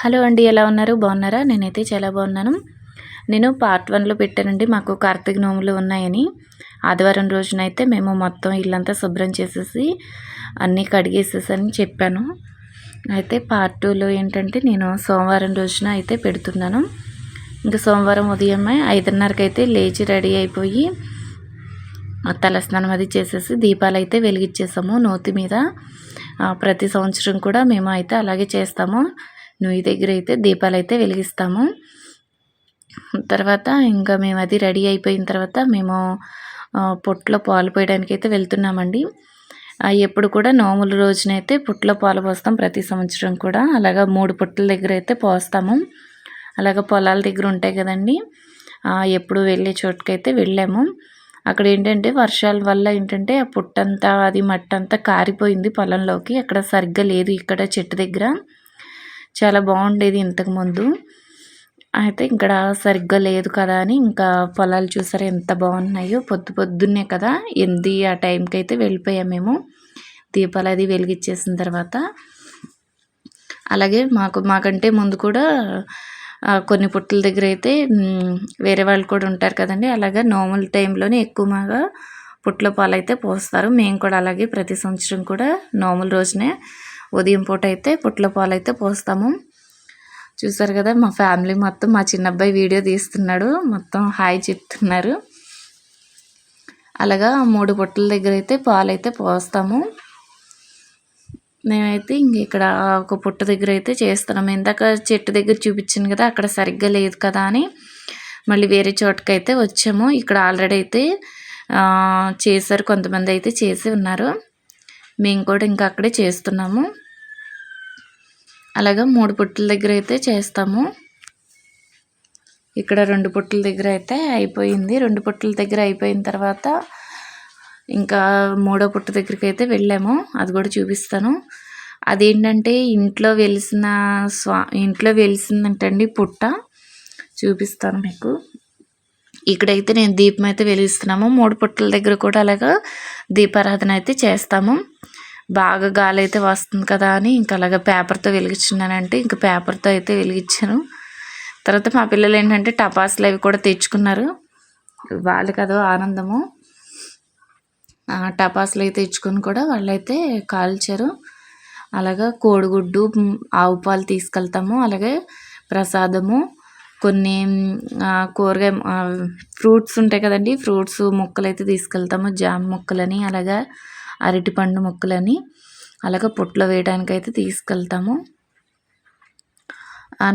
Hello అండి ఎలా ఉన్నారు? బాగున్నారా? నేనైతే చాలా బాగున్నాను. నేను పార్ట్ వన్లో పెట్టానండి మాకు కార్తీక నోములు ఉన్నాయని. ఆదివారం రోజునైతే మేము మొత్తం ఇల్లంతా శుభ్రం చేసేసి అన్నీ కడిగేసేసని చెప్పాను. అయితే పార్ట్ టూలో ఏంటంటే నేను సోమవారం రోజున అయితే పెడుతున్నాను. ఇంకా సోమవారం ఉదయమే ఐదున్నరకి అయితే లేచి రెడీ అయిపోయి తలస్నానం అది చేసేసి దీపాలు అయితే వెలిగించేసాము నోతి మీద ప్రతి సంవత్సరం కూడా మేము అయితే అలాగే చేస్తాము. నుయ్యి దగ్గర అయితే దీపాలు అయితే వెలిగిస్తాము. తర్వాత ఇంకా మేము అది రెడీ అయిపోయిన తర్వాత మేము పొట్లో పాలు పోయడానికి అయితే వెళ్తున్నామండి ఎప్పుడు కూడా నోముల రోజునైతే పుట్లో పాలు పోస్తాం ప్రతి సంవత్సరం కూడా. అలాగా మూడు పుట్టల దగ్గర అయితే పోస్తాము. అలాగ పొలాల దగ్గర ఉంటాయి కదండి. ఎప్పుడు వెళ్ళే చోటుకైతే వెళ్ళాము. అక్కడ ఏంటంటే వర్షాల వల్ల ఏంటంటే ఆ పుట్టంతా అది మట్టంతా కారిపోయింది పొలంలోకి. అక్కడ సరిగ్గా లేదు ఇక్కడ చెట్టు దగ్గర. చాలా బాగుండేది ఇంతకుముందు అయితే ఇక్కడ సరిగ్గా లేదు కదా అని ఇంకా పొలాలు చూసారా ఎంత బాగున్నాయో. పొద్దు పొద్దున్నే కదా ఎంది ఆ టైంకి అయితే వెళ్ళిపోయాం మేము. దీపాలు అది వెలిగించేసిన తర్వాత. అలాగే మాకు మాకంటే ముందు కూడా కొన్ని పుట్టల దగ్గర అయితే వేరే వాళ్ళు కూడా ఉంటారు కదండి. అలాగే నోముల టైంలోనే ఎక్కువ మాగా పుట్ల పాలు అయితే పోస్తారు. మేము కూడా అలాగే ప్రతి సంవత్సరం కూడా నోముల రోజునే ఉదయం పూట అయితే పుట్ల పాలు అయితే పోస్తాము. చూసారు కదా మా ఫ్యామిలీ మొత్తం మా చిన్నబ్బాయి వీడియో తీస్తున్నాడు. మొత్తం హాయ్ చెప్తున్నారు. అలాగా మూడు పుట్టల దగ్గర అయితే పాలు అయితే పోస్తాము. మేమైతే ఇంక ఇక్కడ ఒక పుట్ట దగ్గర అయితే చేస్తున్నాం. ఇందాక చెట్టు దగ్గర చూపించాను కదా అక్కడ సరిగ్గా లేదు కదా అని. మళ్ళీ వేరే చోటకైతే వచ్చాము. ఇక్కడ ఆల్రెడీ అయితే చేశారు కొంతమంది అయితే చేసి ఉన్నారు. మేము కూడా ఇంకా అక్కడే చేస్తున్నాము. అలాగే మూడు పుట్టల దగ్గర అయితే చేస్తాము. ఇక్కడ రెండు పుట్టల దగ్గర అయితే అయిపోయింది. రెండు పుట్టల దగ్గర అయిపోయిన తర్వాత ఇంకా మూడో పుట్ట దగ్గరికి అయితే వెళ్ళాము. అది కూడా చూపిస్తాను. అదేంటంటే ఇంట్లో వెలిసిన స్వా ఇంట్లో వెలిసిందంటండి పుట్ట. చూపిస్తాను మీకు. ఇక్కడైతే నేను దీపం అయితే వెలిగిస్తున్నాము. మూడు పుట్టల దగ్గర కూడా అలాగా దీపారాధన అయితే చేస్తాము. బాగా గాలి అయితే వస్తుంది కదా అని ఇంకా అలాగే పేపర్తో వెలిగించున్నానంటే ఇంకా పేపర్తో అయితే వెలిగించాను. తర్వాత మా పిల్లలు ఏంటంటే టపాసులు అవి కూడా తెచ్చుకున్నారు. వాళ్ళు కదా ఆనందము. టపాసులు అయితే తెచ్చుకొని కూడా వాళ్ళైతే కాల్చారు. అలాగా కోడిగుడ్డు ఆవు పాలు తీసుకెళ్తాము. అలాగే ప్రసాదము. కొన్ని కూరగాయ ఫ్రూట్స్ ఉంటాయి కదండి ఫ్రూట్స్ ముక్కలు అయితే తీసుకెళ్తాము. జామ ముక్కలని అలాగా అరటిపండు ముక్కలని అలాగే పొట్లో వేయడానికి అయితే తీసుకెళ్తాము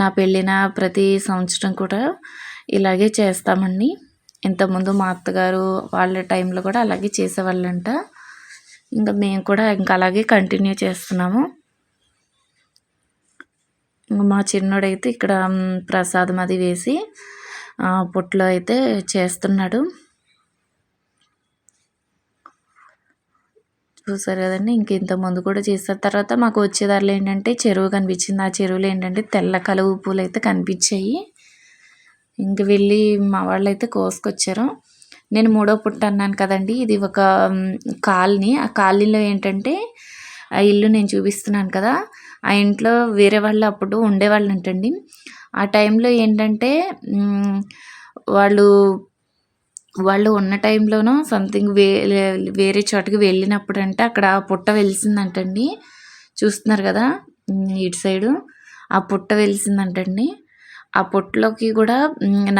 నా పెళ్ళిన ప్రతి సంవత్సరం కూడా ఇలాగే చేస్తామండి. ఇంతకుముందు మా అత్తగారు వాళ్ళ టైంలో కూడా అలాగే చేసేవాళ్ళంట. ఇంకా మేము కూడా ఇంకా అలాగే కంటిన్యూ చేస్తున్నాము. మా చిన్నోడైతే ఇక్కడ ప్రసాదం అది వేసి పొట్లో అయితే చేస్తున్నాడు. చూసారు కదండి ఇంక ఇంత ముందు కూడా చేస్తారు. తర్వాత మాకు వచ్చేదారిలో ఏంటంటే చెరువు కనిపించింది. ఆ చెరువులో ఏంటంటే తెల్ల కలువు పూలు అయితే కనిపించాయి. ఇంక వెళ్ళి మా వాళ్ళు అయితే కోసుకొచ్చారు. నేను మూడో పుట్ట అన్నాను కదండి ఇది ఒక కాలనీ. ఆ కాలనీలో ఏంటంటే ఆ ఇల్లు నేను చూపిస్తున్నాను కదా ఆ ఇంట్లో వేరే వాళ్ళు అప్పుడు ఉండేవాళ్ళు అంటండి ఆ టైంలో ఏంటంటే వాళ్ళు వాళ్ళు ఉన్న టైంలోనూ సంథింగ్ వే వేరే చోటకి వెళ్ళినప్పుడు అంటే అక్కడ పుట్ట వెలిసిందంటండి. చూస్తున్నారు కదా ఇటు సైడు. ఆ పుట్ట వెలిసిందంటండి. ఆ పుట్టలోకి కూడా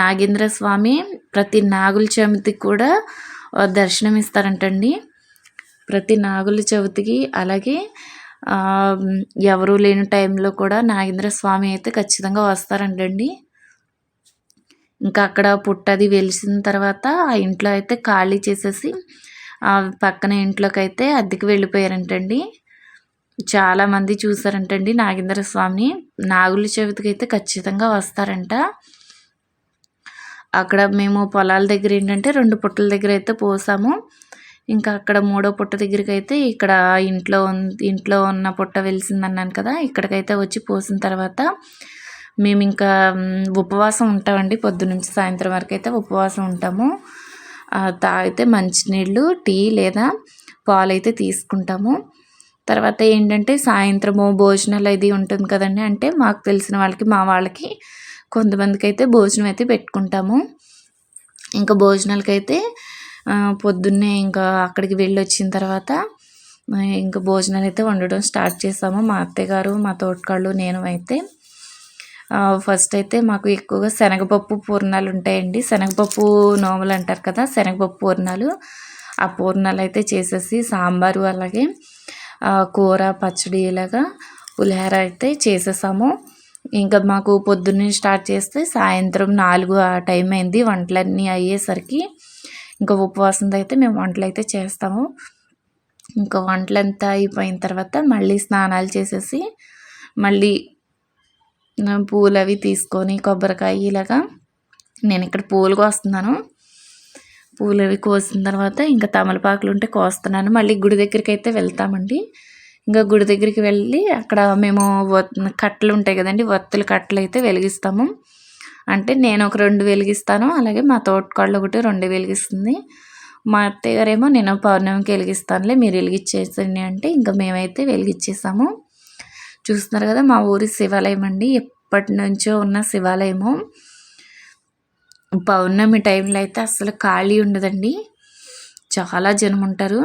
నాగేంద్ర స్వామి ప్రతి నాగుల చవితికి కూడా దర్శనం ఇస్తారంటండి. ప్రతి నాగుల చవితికి అలాగే ఎవరూ లేని టైంలో కూడా నాగేంద్ర స్వామి అయితే ఖచ్చితంగా వస్తారంటండి. ఇంకా అక్కడ పుట్టది వెలిసిన తర్వాత ఆ ఇంట్లో అయితే ఖాళీ చేసేసి పక్కన ఇంట్లోకి అయితే అద్దెకి వెళ్ళిపోయారంటండి. చాలామంది చూసారంటండి నాగేంద్ర స్వామిని నాగుల చవితికి అయితే ఖచ్చితంగా వస్తారంట. అక్కడ మేము పొలాల దగ్గర ఏంటంటే రెండు పుట్టల దగ్గర అయితే పోసాము. ఇంకా అక్కడ మూడో పుట్ట దగ్గరికి అయితే ఇక్కడ ఇంట్లో ఇంట్లో ఉన్న పుట్ట వెలిసిందన్నాను కదా ఇక్కడికైతే వచ్చి పోసిన తర్వాత మేము ఇంకా ఉపవాసం ఉంటామండి. పొద్దునుంచి సాయంత్రం వరకు అయితే ఉపవాసం ఉంటాము. తాగితే మంచినీళ్ళు టీ లేదా పాలు అయితే తీసుకుంటాము. తర్వాత ఏంటంటే సాయంత్రము భోజనాలు అది ఉంటుంది కదండి. అంటే మాకు తెలిసిన వాళ్ళకి మా వాళ్ళకి కొంతమందికి అయితే భోజనం అయితే పెట్టుకుంటాము. ఇంకా భోజనాలకైతే పొద్దున్నే ఇంకా అక్కడికి వెళ్ళి వచ్చిన తర్వాత ఇంకా భోజనాలు అయితే వండడం స్టార్ట్ చేసాము మా అత్తయ్య గారు మా తోటకాళ్ళు నేను అయితే. ఫస్ట్ అయితే మాకు ఎక్కువగా శనగపప్పు పూర్ణాలు ఉంటాయండి. శనగపప్పు నోములు అంటారు కదా శనగపప్పు పూర్ణాలు. ఆ పూర్ణాలు అయితే చేసేసి సాంబారు అలాగే కూర పచ్చడి ఇలాగా పులిహోర అయితే చేసేసాము. ఇంకా మాకు పొద్దున్నే స్టార్ట్ చేస్తే సాయంత్రం నాలుగు ఆ టైం అయింది. వంటలన్నీ అయ్యేసరికి ఇంకా ఉపవాసంతో అయితే మేము వంటలు అయితే చేస్తాము. ఇంకా వంటలంతా అయిపోయిన తర్వాత మళ్ళీ స్నానాలు చేసేసి మళ్ళీ పూలు అవి తీసుకొని కొబ్బరికాయ ఇలాగా నేను ఇక్కడ పూలు కోస్తున్నాను. పూలు అవి కోసిన తర్వాత ఇంకా తమలపాకులు ఉంటే కోస్తున్నాను. మళ్ళీ గుడి దగ్గరికి అయితే వెళ్తామండి. ఇంకా గుడి దగ్గరికి వెళ్ళి అక్కడ మేము కట్టలు ఉంటాయి కదండి వత్తుల కట్టలు అయితే వెలిగిస్తాము. అంటే నేను ఒక రెండు వెలిగిస్తాను అలాగే మా తోటకాళ్ళు ఒకటి రెండు వెలిగిస్తుంది. మా అత్తయ్య గారేమో నేను పౌర్ణమికి వెలిగిస్తానులే మీరు వెలిగించేసండి అంటే ఇంకా మేమైతే వెలిగించేసాము చూస్తున్నారు కదా మా ఊరి శివాలయం అండి. ఎప్పటి నుంచో ఉన్న శివాలయము. పౌర్ణమి టైంలో అయితే అసలు ఖాళీ ఉండదండి. చాలా జనం ఉంటారు.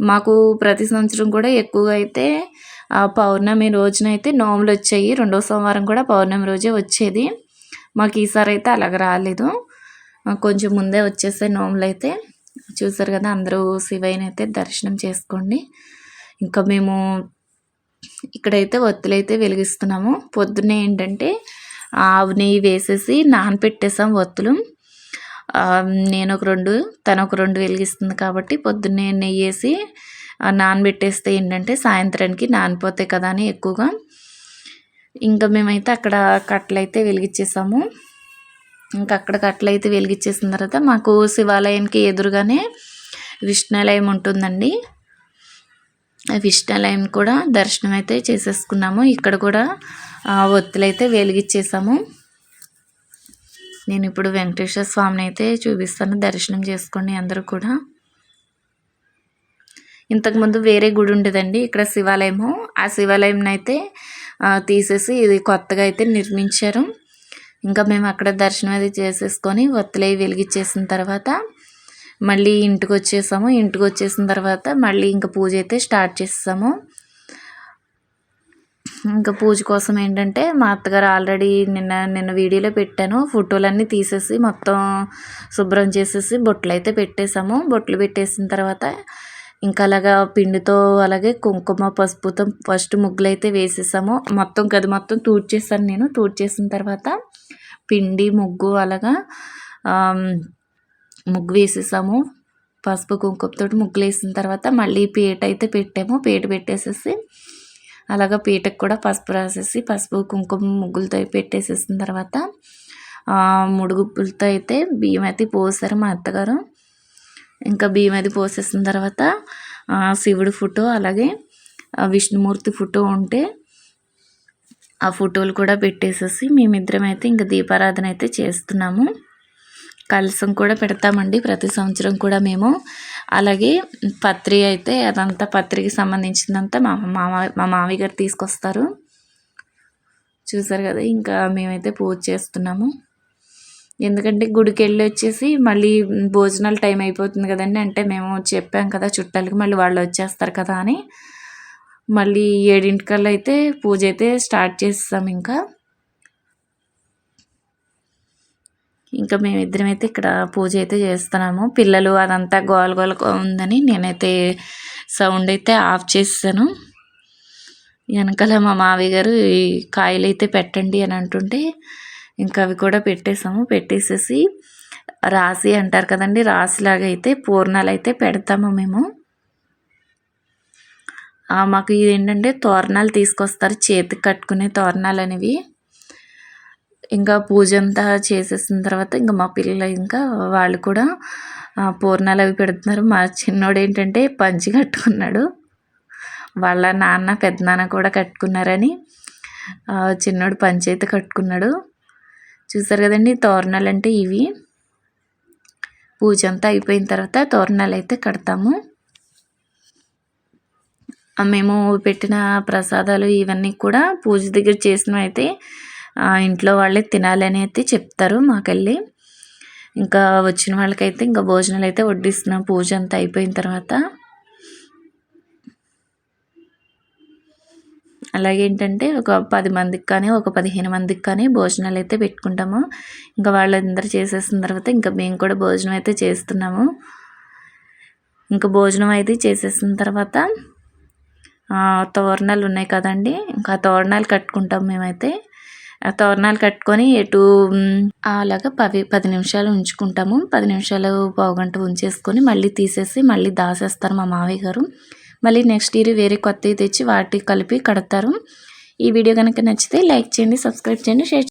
మాకు ప్రతి సంవత్సరం కూడా ఎక్కువగా అయితే పౌర్ణమి రోజునైతే నోములు వచ్చాయి. రెండో సోమవారం కూడా పౌర్ణమి రోజే వచ్చేది. మాకు ఈసారి అయితే అలాగ రాలేదు. కొంచెం ముందే వచ్చేసే నోములు అయితే. చూసారు కదా అందరూ శివయ్యని అయితే దర్శనం చేసుకోండి. ఇంకా మేము ఇక్కడైతే ఒత్తులైతే వెలిగిస్తున్నాము. పొద్దున్నే ఏంటంటే ఆవు నెయ్యి వేసేసి నానపెట్టేసాం ఒత్తులు. నేను ఒక రెండు తను ఒక రెండు వెలిగిస్తుంది కాబట్టి పొద్దున్నే నెయ్యి వేసి నానబెట్టేస్తే ఏంటంటే సాయంత్రానికి నానిపోతాయి కదా అని ఎక్కువగా. ఇంకా మేమైతే అక్కడ కట్టలైతే వెలిగించేసాము ఇంకా అక్కడ కట్టలైతే వెలిగించేసిన తర్వాత మాకు శివాలయానికి ఎదురుగానే విష్ణాలయం ఉంటుందండి. విష్ణాలయం కూడా దర్శనం అయితే చేసేసుకున్నాము. ఇక్కడ కూడా ఒత్తులైతే వెలిగిచ్చేసాము. నేను ఇప్పుడు వెంకటేశ్వర స్వామిని అయితే చూపిస్తాను. దర్శనం చేసుకోండి అందరూ కూడా. ఇంతకుముందు వేరే గుడి ఉండేదండి ఇక్కడ శివాలయము. ఆ శివాలయం అయితే తీసేసి ఇది కొత్తగా అయితే నిర్మించారు. ఇంకా మేము అక్కడ దర్శనం అది చేసేసుకొని ఒత్తులై వెలిగిచ్చేసిన తర్వాత మళ్ళీ ఇంటికి వచ్చేసాము ఇంటికి వచ్చేసిన తర్వాత మళ్ళీ ఇంకా పూజ అయితే స్టార్ట్ చేసాము ఇంకా పూజ కోసం ఏంటంటే మా అత్తగారు ఆల్రెడీ నిన్న నిన్న వీడియోలో పెట్టాను. ఫోటోలన్నీ తీసేసి మొత్తం శుభ్రం చేసేసి బొట్లు అయితే పెట్టేసాము. బొట్లు పెట్టేసిన తర్వాత ఇంకా అలాగా పిండితో అలాగే కుంకుమ పసుపుతో ఫస్ట్ ముగ్గులు అయితే వేసేసాము. మొత్తం గది మొత్తం తూడ్చేసాను నేను. తూడ్చేసిన తర్వాత పిండి ముగ్గు అలాగా ముగ్గు వేసేసాము పసుపు కుంకుమతో ముగ్గులు వేసిన తర్వాత మళ్ళీ పీట అయితే పెట్టాము. పీట పెట్టేసేసి అలాగా పీటకు కూడా పసుపు రాసేసి పసుపు కుంకుమ ముగ్గులతో పెట్టేసేసిన తర్వాత ముడుగుప్పులతో అయితే బియ్యం అయితే పోసారు మా అత్తగారు. ఇంకా బియ్యం అది పోసేసిన తర్వాత శివుడి ఫోటో అలాగే విష్ణుమూర్తి ఫోటో ఉంటే ఆ ఫోటోలు కూడా పెట్టేసేసి మేమిద్దరం అయితే ఇంకా దీపారాధన అయితే చేస్తున్నాము. కలసం కూడా పెడతామండి. ప్రతి సంవత్సరం కూడా మేము. అలాగే పత్రి అయితే అదంతా పత్రికి సంబంధించిందంతా మా మామ మా మామయ్య గారు తీసుకొస్తారు. చూసారు కదా ఇంకా మేమైతే పూజ చేస్తున్నాము. ఎందుకంటే గుడికి వెళ్ళి వచ్చేసి మళ్ళీ భోజనాల టైం అయిపోతుంది కదండి. అంటే మేము చెప్పాం కదా చుట్టాలకి మళ్ళీ వాళ్ళు వచ్చేస్తారు కదా అని. మళ్ళీ ఏడింటికల్లా అయితే పూజ అయితే స్టార్ట్ చేస్తాం ఇంకా. ఇంకా మేమిద్దరం అయితే ఇక్కడ పూజ అయితే చేస్తున్నాము. పిల్లలు అదంతా గోల గోల ఉందని నేనైతే సౌండ్ అయితే ఆఫ్ చేసాను వెనకాల మా మావి గారు ఈ కాయలు అయితే పెట్టండి అని అంటుంటే ఇంకా అవి కూడా పెట్టేసాము పెట్టేసేసి రాసి అంటారు కదండి రాసిలాగా అయితే పూర్ణాలు అయితే పెడతాము మేము. మాకు ఇది ఏంటంటే తోరణాలు తీసుకొస్తారు చేతికి కట్టుకునే తోరణాలు అనేవి. ఇంకా పూజ అంతా చేసేసిన తర్వాత ఇంకా మా పిల్లలు ఇంకా వాళ్ళు కూడా పూర్ణాలు అవి పెడుతున్నారు. మా చిన్నోడు ఏంటంటే పంచి కట్టుకున్నాడు. వాళ్ళ నాన్న పెద్దనాన్న కూడా కట్టుకున్నారని చిన్నోడు పంచి అయితే కట్టుకున్నాడు. చూసారు కదండి తోరణాలు అంటే ఇవి. పూజ అంతా అయిపోయిన తర్వాత తోరణాలు అయితే కడతాము. మేము పెట్టిన ప్రసాదాలు ఇవన్నీ కూడా పూజ దగ్గర చేసినవి అయితే ఇంట్లో వాళ్ళే తినాలని అయితే చెప్తారు మాకెళ్ళి. ఇంకా వచ్చిన వాళ్ళకైతే ఇంకా భోజనాలు అయితే వడ్డిస్తున్నాం. పూజ అంతా అయిపోయిన తర్వాత. అలాగే ఏంటంటే ఒక పది మందికి కానీ ఒక పదిహేను మందికి కానీ భోజనాలు అయితే పెట్టుకుంటాము. ఇంకా వాళ్ళందరూ చేసేసిన తర్వాత ఇంకా మేము కూడా భోజనం అయితే చేస్తున్నాము. ఇంకా భోజనం అయితే చేసేసిన తర్వాత తోరణాలు ఉన్నాయి కదండి. ఇంకా తోరణాలు కట్టుకుంటాం మేమైతే. తోరణాలు కట్టుకొని ఎటు అలాగా పది పది నిమిషాలు ఉంచుకుంటాము. పది నిమిషాలు పావుగంట ఉంచేసుకొని మళ్ళీ తీసేసి మళ్ళీ దాసేస్తారు మా మావయ్య గారు. మళ్ళీ నెక్స్ట్ ఇయర్ వేరే కొత్తవి తెచ్చి వాటికి కలిపి కడతారు. ఈ వీడియో కనుక నచ్చితే లైక్ చేయండి సబ్స్క్రైబ్ చేయండి షేర్